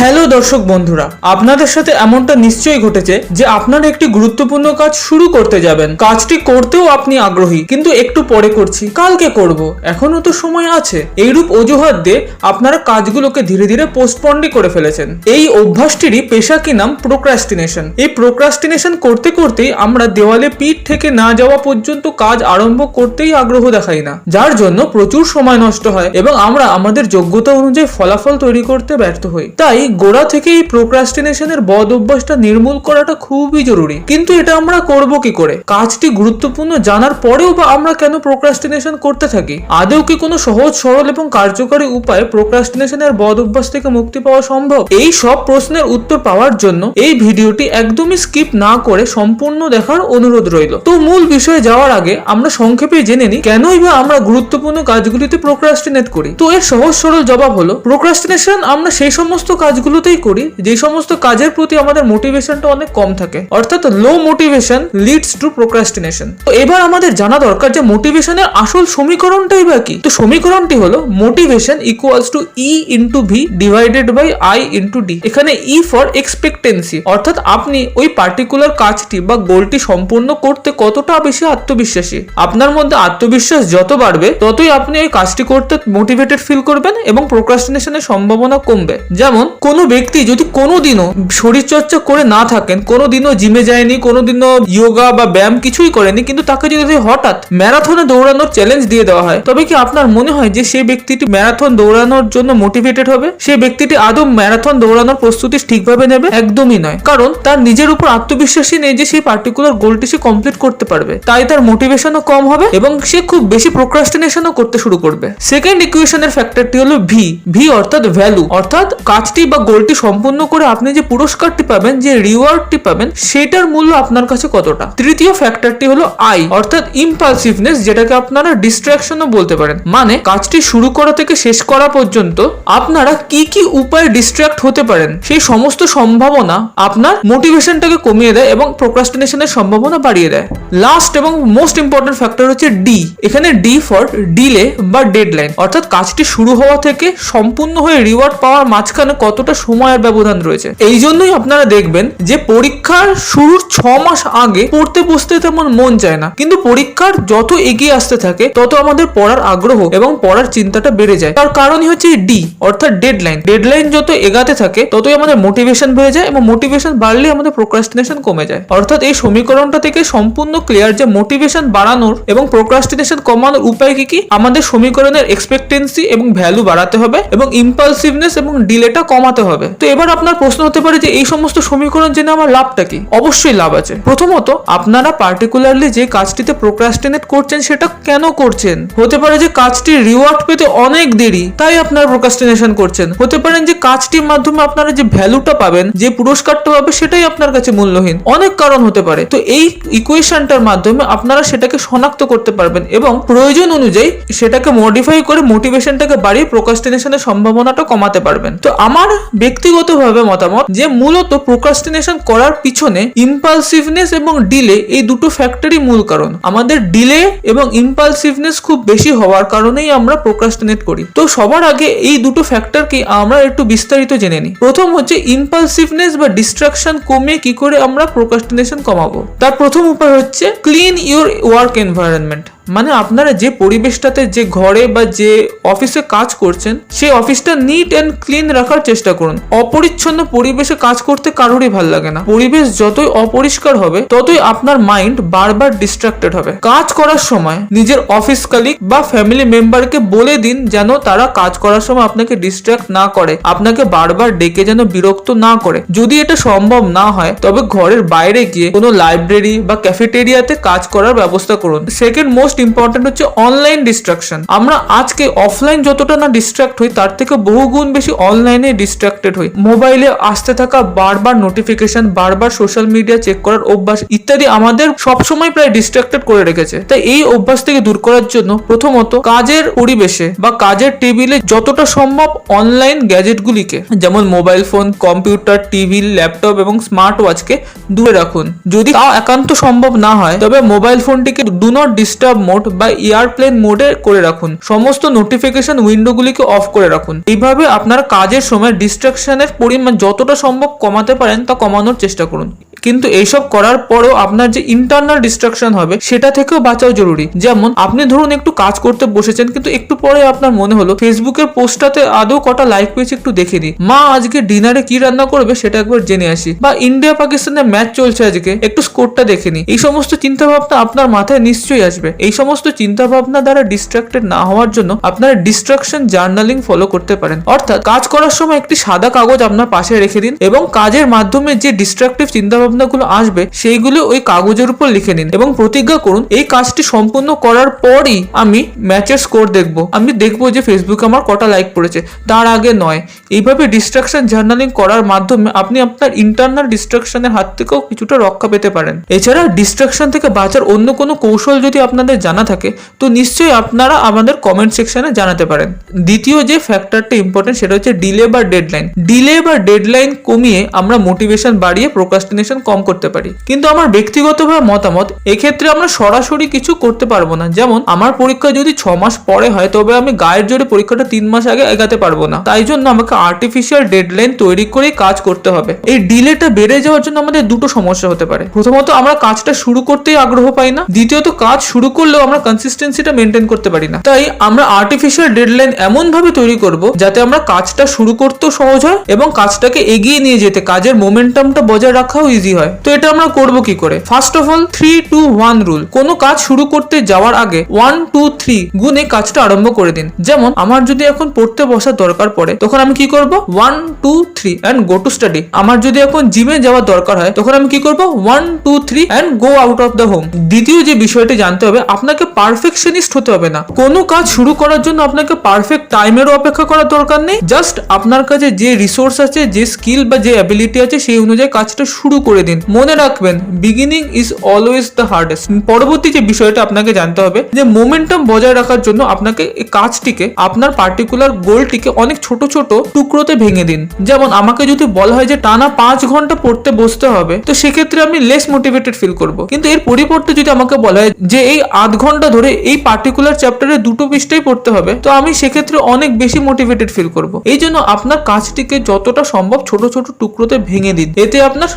Hello দর্শক বন্ধুরা, আপনাদের সাথে এমনটা নিশ্চয়ই ঘটেছে যে আপনারা একটি গুরুত্বপূর্ণ কাজ শুরু করতে যাবেন। কাজটি করতেও আপনি আগ্রহী, কিন্তু একটু পরে করছি, কালকে করব। এখনও তো সময় আছে। এইরূপ অজুহাত দিয়ে আপনারা কাজগুলোকে ধীরে ধীরে পোস্টপন্ডই করে ফেলেছেন। এই অভ্যাসটিরই পেশা কি নাম? প্রোক্রাস্টিনেশন এই প্রোক্রাস্টিনেশন করতে করতেই আমরা দেওয়ালে পিঠ থেকে না যাওয়া পর্যন্ত কাজ আরম্ভ করতেই আগ্রহ দেখাই না। যার জন্য প্রচুর সময় নষ্ট হয় এবং আমরা আমাদের যোগ্যতা অনুযায়ী ফলাফল তৈরি করতে ব্যর্থ হই। তাই গোড়া থেকে এই প্রোক্রাস্টিনেশনের বদ অভ্যাসটা নির্মূল করাটা খুবই জরুরি। কিন্তু এটা আমরা করব কি করে? কাজটি গুরুত্বপূর্ণ জানার পরেও বা আমরা কেন প্রোক্রাস্টিনেশন করতে থাকি? আদৌ কি কোনো সহজ, সরল এবং কার্যকরী উপায়ে প্রোক্রাস্টিনেশনের বদ অভ্যাস থেকে মুক্তি পাওয়া সম্ভব? এই সব প্রশ্নের উত্তর পাওয়ার জন্য এই ভিডিওটি একদমই স্কিপ না করে সম্পূর্ণ দেখার অনুরোধ রইল। তো মূল বিষয়ে যাওয়ার আগে আমরা সংক্ষেপে জেনে নিই, কেনই বা আমরা গুরুত্বপূর্ণ কাজগুলিতে প্রোক্রাস্টিনেট করি? তো এর সহজ, সরল জবাব হলো প্রোক্রাস্টিনেশন আমরা সেই সমস্ত কাজগুলোতেই করি, যে সমস্ত কাজের প্রতি আমাদের মোটিভেশনটা অনেক কম থাকে। অর্থাৎ low motivation leads to procrastination তো এবার আমাদের জানা দরকার যে মোটিভেশনের আসল সমীকরণটাই বা কি? তো সমীকরণটি হলো motivation equals to E into V divided by I into D এখানে ই ফর এক্সপেক্টেন্সি অর্থাৎ আপনি ওই পার্টিকুলার কাজটি বা গোলটি সম্পূর্ণ করতে কতটা বেশি আত্মবিশ্বাসী। আপনার মধ্যে আত্মবিশ্বাস যত বাড়বে, ততই আপনি ওই কাজটি করতে মোটিভেটেড ফিল করবেন এবং প্রোক্রাস্টিনেশনের সম্ভাবনা কমবে। যেমন কোনো ব্যক্তি যদি কোনোদিনও শরীরচর্চা করে না থাকেন, কোনোদিনও জিমে যায়নি, কোনোদিনও যোগা বা ব্যায়াম কিছুই করেনি কিন্তু তাকে যদি হঠাৎ ম্যারাথনে দৌড়ানোর চ্যালেঞ্জ দিয়ে দেওয়া হয়, তবে কি আপনার মনে হয় যে সেই ব্যক্তিটি ম্যারাথন দৌড়ানোর জন্য মোটিভেটেড হবে? সেই ব্যক্তিটি আদৌ ম্যারাথন দৌড়ানোর প্রস্তুতি ঠিকভাবে নেবে? একদমই নয়। কারণ তার নিজের উপর আত্মবিশ্বাসই নেই যে সেই পার্টিকুলার গোলটি সে কমপ্লিট করতে পারবে। তাই তার মোটিভেশনও কম হবে এবং সে খুব বেশি প্রোক্রাস্টিনেশনও করতে শুরু করবে। সেকেন্ড ইকুয়েশনের ফ্যাক্টরটি হলো ভি ভি অর্থাৎ ভ্যালু অর্থাৎ কাজটি বা গোলটি সম্পূর্ণ করে আপনি যে পুরস্কারটি পাবেন, যে রিওয়ার্ডটি পাবেন, সেটার মূল্য আপনার কাছে কতটা? তৃতীয় ফ্যাক্টরটি হলো আই অর্থাৎ ইম্পালসিভনেস যেটাকে আপনারা ডিস্ট্রাকশনও বলতে পারেন। মানে কাজটি শুরু করা থেকে শেষ করা পর্যন্ত আপনারা কি কি উপায়ে ডিস্ট্রাক্ট হতে পারেন, সেই সমস্ত সম্ভাবনা আপনার মোটিভেশনটাকে কমিয়ে দেয় এবং প্রোক্রাস্টিনেশনের সম্ভাবনা বাড়িয়ে দেয়। লাস্ট এবং মোস্ট ইম্পর্টেন্ট ফ্যাক্টর হচ্ছে ডি এখানে ডি ফর ডিলে বা ডেডলাইন অর্থাৎ কাজটি শুরু হওয়া থেকে সম্পূর্ণ হয়ে রিওয়ার্ড পাওয়ার মাঝখানে কতটা সময়ের ব্যবধান রয়েছে। এই জন্যই আপনারা দেখবেন যে পরীক্ষার শুরুর ছ মাস আগে পড়তে বসতে তেমন মন চায় না। কিন্তু পরীক্ষার যত এগিয়ে আসতে থাকে, তত আমাদের পড়ার আগ্রহ এবং পড়ার চিন্তাটা বেড়ে যায়। তার কারণই হচ্ছে ডি অর্থাৎ ডেডলাইন ডেডলাইন যত এগাতে থাকে, ততই আমাদের মোটিভেশন বেড়ে যায় এবং মোটিভেশন বাড়লে আমাদের প্রোক্রাস্টিনেশন কমে যায়। অর্থাৎ এই সমীকরণটা থেকে সম্পূর্ণ ক্লিয়ার যে মোটিভেশন বাড়ানোর এবং প্রোক্রাস্টিনেশন কমানোর উপায় কি কি? আমাদের সমীকরণের এক্সপেক্টেন্সি এবং ভ্যালু বাড়াতে হবে এবং ইম্পালসিভনেস এবং ডিলেটা কমাতে হবে। তো এবার আপনার প্রশ্ন হতে পারে যে এই সমস্ত সমীকরণ জেনে আমার লাভটা কি? অবশ্যই লাভ আছে। প্রথমত, আপনারা পার্টিকুলারলি যে কাজটিতে প্রোক্রাস্টিনেট করছেন সেটা কেন করছেন? হতে পারে যে কাজটির রিওয়ার্ড পেতে অনেক দেরি, তাই আপনারা প্রোক্রাস্টিনেশন করছেন। হতে পারেন যে কাজটির মাধ্যমে আপনারা যে ভ্যালুটা পাবেন, যে পুরস্কারটা পাবে সেটাই আপনার কাছে মূল্যহীন। অনেক কারণ হতে পারে। তো এই ইকুয়েশনটার মাধ্যমে আপনারা সেটাকে শনাক্ত করতে পারবেন এবং প্রয়োজন অনুযায়ী সেটাকে মডিফাই করে মোটিভেশনটাকে বাড়িয়ে প্রোকাস্টিনেশনের সম্ভাবনাটা কমাতে পারবেন। তো আমার ব্যক্তিগতভাবে মতামত যে মূলত প্রোকাস্টিনেশন করার পিছনে ইম্পালসিভনেস এবং ডিলে এই দুটো ফ্যাক্টরই মূল কারণ। আমাদের ডিলে এবং ইম্পালসিভনেস খুব বেশি হওয়ার কারণেই আমরা প্রোকাস্টিনেট করি। তো সবার আগে এই দুটো ফ্যাক্টরকে আমরা একটু বিস্তারিত জেনে নিই। প্রথম হচ্ছে ইম্পালসিভনেস বা ডিস্ট্রাকশন কমে কি করে আমরা প্রোকাস্টিনেশন কমাবো? তার প্রথম উপায় হচ্ছে ক্লিন ইউর ওয়ার্ক এনভায়রনমেন্ট মানে আপনারা যে পরিবেশটাতে যে ঘরে বা যে অফিসে কাজ করছেন, সেই অফিসটা নিট অ্যান্ড ক্লিন রাখার চেষ্টা করুন। অপরিচ্ছন্ন পরিবেশে কাজ করতে কারোরই ভালো লাগে না। পরিবেশ যতই অপরিষ্কার হবে, ততই আপনার মাইন্ড বারবার ডিস্ট্রাক্টেড হবে। কাজ করার সময় নিজের অফিস কালিক বা ফ্যামিলি মেম্বারকে বলে দিন যেন তারা কাজ করার সময় আপনাকে ডিস্ট্রাক্ট না করে। আপনাকে বারবার ডেকে যেন বিরক্ত না করে। যদি এটা সম্ভব না হয়, তবে ঘরের বাইরে গিয়ে কোনো লাইব্রেরি বা ক্যাফেটেরিয়াতে কাজ করার ব্যবস্থা করুন। সেকেন্ড মোস্ট ইম্পর্টেন্ট হচ্ছে অনলাইন ডিস্ট্রাকশন আমরা আজকে অফলাইন যতটা না ডিস্ট্রাক্ট হই, তার থেকে বহুগুণ বেশি অনলাইনে ডিস্ট্রাক্টেড হই। মোবাইলে আসতে থাকা বারবার নোটিফিকেশন বারবার সোশ্যাল মিডিয়া চেক করার অভ্যাস ইত্যাদি আমাদের সবসময় প্রায় ডিস্ট্রাক্টেড করে রেখেছে। তাই এই অভ্যাস থেকে দূর করার জন্য প্রথমত কাজের পরিবেশে বা কাজের টেবিলে যতটা সম্ভব অনলাইন গ্যাজেটগুলিকে যেমন mobile phone computer TV laptop এবং স্মার্ট ওয়াচকে দূরে রাখুন। যদি তাও একান্ত সম্ভব না হয়, তবে মোবাইল ফোনটিকে ডু নট ডিস্টার্ব মোড বা এয়ারপ্লেন মোডে করে রাখুন। সমস্ত নোটিফিকেশন উইন্ডোগুলিকে অফ করে রাখুন। এইভাবে আপনার কাজের সময় ডিস্ট্রাকশনের পরিমাণ যতটা সম্ভব কমাতে পারেন তা কমানোর চেষ্টা করুন। কিন্তু এইসব করার পরেও আপনার যে ইন্টারনাল ডিস্ট্রাকশন হবে, সেটা থেকেও বাঁচাও জরুরি। যেমন, আপনি ধরুন একটু কাজ করতে বসেছেন, কিন্তু একটু পরে আপনার মনে হলো ফেসবুকের পোস্টটাতে আদৌ কটা লাইক পেয়েছে একটু দেখে দিই মা, আজকে ডিনারে কি রান্না করবে সেটা একবার জেনে আসি। বা ইন্ডিয়া পাকিস্তানের ম্যাচ চলছে আজকে, একটু স্কোরটা দেখে নিই। এই সমস্ত চিন্তা ভাবনা আপনার মাথায় নিশ্চয়ই আসবে। এই সমস্ত চিন্তা ভাবনা দ্বারা ডিস্ট্রাক্টেড না হওয়ার জন্য আপনারা ডিস্ট্রাকশন জার্নালিং ফলো করতে পারেন। অর্থাৎ কাজ করার সময় একটি সাদা কাগজ আপনার পাশে রেখে দিন এবং কাজের মাধ্যমে যে ডিস্ট্রাকটিভ চিন্তা ভাবনাগুলো আসবে, সেইগুলো ওই কাগজের উপর লিখে নিন এবং প্রতিজ্ঞা করুন, এই কাজটি সম্পূর্ণ করার পরই আমি ম্যাচের স্কোর দেখব। আমি দেখব যে ফেসবুকে আমার কটা লাইক পড়েছে, তার আগে নয়। এইভাবে ডিস্ট্রাকশন জার্নালিং করার মাধ্যমে আপনি আপনার ইন্টারনাল ডিস্ট্রাকশনের হাত থেকেও কিছুটা রক্ষা পেতে পারেন। এছাড়া ডিস্ট্রাকশন থেকে বাঁচার অন্য কোনো কৌশল যদি আপনাদের জানা থাকে, তো নিশ্চয়ই আপনারা আমাদের কমেন্ট সেকশনে জানাতে পারেন। দ্বিতীয় যে ফ্যাক্টরটা ইম্পর্টেন্ট সেটা হচ্ছে ডিলে বা ডেডলাইন ডিলে বা ডেডলাইন কমিয়ে আমরা মোটিভেশন বাড়িয়ে প্রোকাস্টিনেশন কম করতে পারি। কিন্তু আমার ব্যক্তিগতভাবে মতামত, এক্ষেত্রে আমরা সরাসরি কিছু করতে পারব না। যেমন, আমার পরীক্ষা যদি ছ মাস পরে হয়, তবে আমি গায়ের জোরে পরীক্ষাটা তিন মাস আগে এগাতে পারব না। তাই জন্য আমাকে আর্টিফিশিয়াল ডেডলাইন তৈরি করেই কাজ করতে হবে। এই ডিলেটা বেড়ে যাওয়ার জন্য আমাদের দুটো সমস্যা হতে পারে। প্রথমত, আমরা কাজটা শুরু করতেই আগ্রহ পাই না। দ্বিতীয়ত, কাজ শুরু করলেও আমরা কনসিস্টেন্সিটা মেনটেন করতে পারি না। তাই আমরা আর্টিফিশিয়াল ডেডলাইন এমন ভাবে তৈরি করব, যাতে আমরা কাজটা শুরু করতেও সহজ হয় এবং কাজটাকে এগিয়ে নিয়ে যেতে, কাজের মোমেন্টামটা বজায় রাখাও ইজি হয়। তো এটা আমরা করব কি করে? First of all three two one rule কোনো কাজ শুরু করতে যাওয়ার আগে ওয়ান টু থ্রি গুণে কাজটা আরম্ভ করে দিন। যেমন, আমার যদি এখন পড়তে বসার দরকার পড়ে, তখন আমি কি করব? One two three and go to study আমার যদি এখন জিমে যাওয়ার দরকার হয়, তখন আমি কি করব? One two three and go out of the home দ্বিতীয় যে বিষয়টি জানতে হবে, আপনাকে পারফেকশনিস্ট হতে হবে না। কোনো কাজ শুরু করার জন্য আপনাকে পারফেক্ট টাইমেরও অপেক্ষা করার দরকার নেই। জাস্ট আপনার কাছে যে রিসোর্স আছে, যে স্কিল বা যে অ্যাবিলিটি আছে, সেই অনুযায়ী কাজটা শুরু করে দিন। মনে রাখবেন beginning is always the hardest পরবর্তী যে বিষয়টা আপনাকে জানতে হবে, যে মোমেন্টাম বজায় রাখার জন্য আপনাকে এই কাজটিকে, আপনার পার্টিকুলার গোলটিকে অনেক ছোট ছোট টুকরোতে ভেঙে দিন। যেমন আমাকে যদি বলা হয় যে টানা পাঁচ ঘণ্টা পড়তে বসতে হবে, তো সেক্ষেত্রে আমি লেস মোটিভেটেড ফিল করব। কিন্তু এর পরিবর্তে যদি আমাকে বলা হয় যে এই আধ ঘণ্টা ধরে এই পার্টিকুলার চ্যাপ্টারে দুটো পৃষ্ঠাই পড়তে হবে, তো আমি সেক্ষেত্রে অনেক বেশি মোটিভেটেড ফিল করব। এই জন্য আপনার কাজটিকে যতটা সম্ভব ছোট ছোট টুকরোতে ভেঙে দিন। এতে আপনার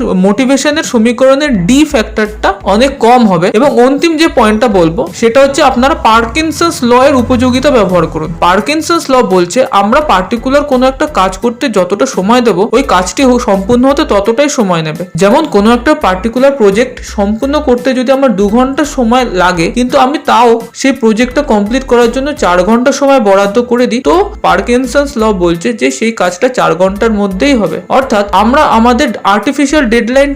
মোটিভেশনের সমীকরণের ডি ফ্যাক্টরটা অনেক কম হবে। এবং অন্তিম যে পয়েন্টটা বলব, সেটা হচ্ছে আপনারা পার্কিনসন্স ল এর উপযোগিতা ব্যবহার করুন। পার্কিনসন্স ল বলছে, আমরা পার্টিকুলার কোনো একটা কাজ করতে যতটা সময় দেব, ওই কাজটি সম্পূর্ণ হতে ততটাই সময় নেবে। যেমন কোনো একটা পার্টিকুলার প্রজেক্ট সম্পূর্ণ করতে যদি আমার দু ঘণ্টা সময় লাগে, কিন্তু আমি তাও সেই প্রজেক্টটা কমপ্লিট করার জন্য চার ঘণ্টা সময় বরাদ্দ করে দিই, তো পার্কিনসন্স ল বলছে যে সেই কাজটা চার ঘণ্টার মধ্যেই হবে। অর্থাৎ আমরা আমাদের আর্টিফিশিয়াল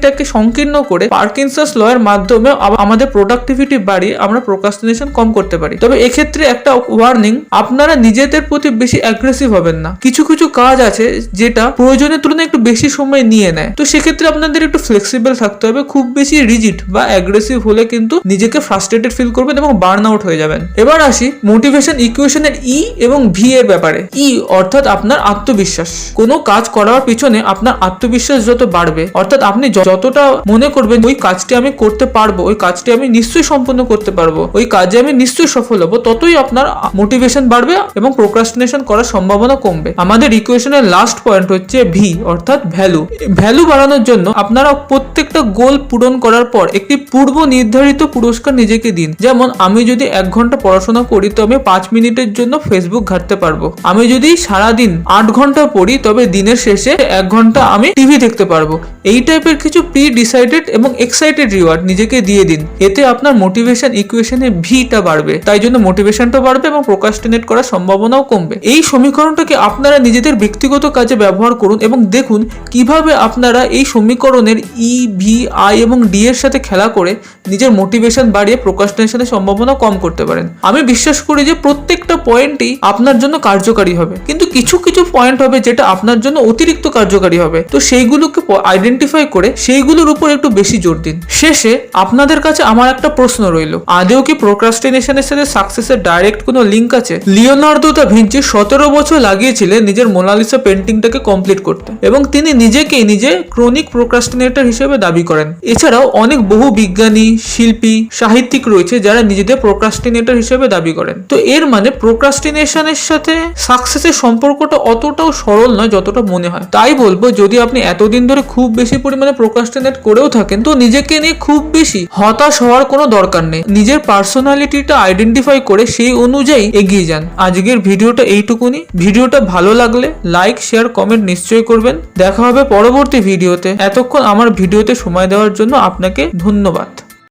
ডেডলাইনটাকে সংকীর্ণ করে পার্কিনসন্স ল এর মাধ্যমে আমাদের প্রোডাক্টিভিটি বাড়িয়ে আমরা প্রোকাস্টিনেশন কম করতে পারি। তবে এক্ষেত্রে একটা ওয়ার্নিং আপনারা নিজেদের প্রতি বেশি অ্যাগ্রেসিভ হবেন না। কিছু কিছু কাজ আছে যেটা প্রয়োজনের তুলনায় একটু বেশি সময় নিয়ে নেয়। তো সেক্ষেত্রে আপনাদের একটু ফ্লেক্সিবল থাকতে হবে, খুব বেশি রিজিড বা অ্যাগ্রেসিভ হলে কিন্তু নিজেকে ফ্রাস্ট্রেটেড ফিল করবেন এবং বার্ন আউট হয়ে যাবেন। এবার আসি মোটিভেশন ইকুয়েশনের ই এবং ভি এর ব্যাপারে। ই অর্থাৎ আপনার আত্মবিশ্বাস। কোনো কাজ করার পিছনে আপনার আত্মবিশ্বাস যত বাড়বে, অর্থাৎ আপনি য- যতটা মনে করবেন ওই কাজটি আমি করতে পারব, ওই কাজটি আমি নিশ্চয়ই সম্পূর্ণ করতে পারব, ওই কাজে আমি নিশ্চয়ই সফল হব, ততই আপনার মোটিভেশন বাড়বে এবং প্রোক্রাস্টিনেশন করার সম্ভাবনা কমবে। আমাদের ইকুয়েশনের লাস্ট পয়েন্ট হচ্ছে ভি অর্থাৎ ভ্যালু ভ্যালু বাড়ানোর জন্য আপনারা প্রত্যেকটা গোল পূরণ করার পর একটি পূর্ব নির্ধারিত পুরস্কার নিজেকে দিন। যেমন, আমি যদি এক ঘণ্টা পড়াশোনা করি, তবে পাঁচ মিনিটের জন্য ফেসবুক ঘাটতে পারব। আমি যদি সারাদিন আট ঘণ্টা পড়ি, তবে দিনের শেষে এক ঘণ্টা আমি টিভি দেখতে পারব। এই টাইপের কিছু প্রি ডিসাইডেড এবং এক্সাইটেড রিওয়ার্ড নিজেকে দিয়ে দিন। এতে আপনার মোটিভেশন ইকুয়েশনে ভিটা বাড়বে। তাই জন্য মোটিভেশনটা বাড়বে এবং প্রোকাস্টিনেট করার সম্ভাবনাও কমবে। এই সমীকরণটাকে আপনারা নিজেদের ব্যক্তিগত কাজে ব্যবহার করুন এবং দেখুন কীভাবে আপনারা এই সমীকরণের ই ভি আই এবং ডি এর সাথে খেলা করে নিজের মোটিভেশন বাড়িয়ে প্রোকাস্টিনেশনের সম্ভাবনা কম করতে পারেন। আমি বিশ্বাস করি যে প্রত্যেকটা পয়েন্টই আপনার জন্য কার্যকারী হবে। কিন্তু কিছু কিছু পয়েন্ট হবে যেটা আপনার জন্য অতিরিক্ত কার্যকারী হবে। তো সেইগুলোকে আইডেন্টিফাই করে সেইগুলোর উপর একটু বেশি জোর দিন। শেষে আপনাদের কাছে আমার একটা প্রশ্ন রইল। আদেও কি প্রোক্রাস্টিনেশনের সাথে সাকসেসের ডাইরেক্ট কোনো লিঙ্ক আছে? লিওনার্দো দা ভিঞ্চি সতেরো বছর লাগিয়েছিলেন নিজের মোনালিসা পেন্টিংটাকে কমপ্লিট করতে এবং তিনি নিজেকেই নিজে ক্রনিক প্রোক্রাস্টিনেটর হিসেবে দাবি করেন। এছাড়াও অনেক বহু বিজ্ঞানী, শিল্পী, সাহিত্যিক রয়েছে যারা নিজেদের প্রোক্রাস্টিনেটর হিসেবে দাবি করেন। তো এর মানে প্রোক্রাস্টিনেশনের সাথে সাকসেসের সম্পর্কটা অতটাও সরল নয় যতটা মনে হয়। তাই বলব, যদি আপনি এতদিন ধরে খুব বেশি পরিমাণে প্রোক্রাস্টিনেট করেও থাকেন, তো নিজেকে নিয়ে খুব বেশি হতাশ হওয়ার কোনো দরকার নেই। নিজের পার্সোনালিটিটা আইডেন্টিফাই করে সেই অনুযায়ী এগিয়ে যান। আজকের ভিডিওটা এইটুকুনি। ভিডিওটা ভালো লাগলে লাইক শেয়ার কমেন্ট নিশ্চয়ই করবেন। দেখা হবে পরবর্তী ভিডিওতে। এতক্ষণ আমার ভিডিওতে সময় দেওয়ার জন্য আপনাকে ধন্যবাদ।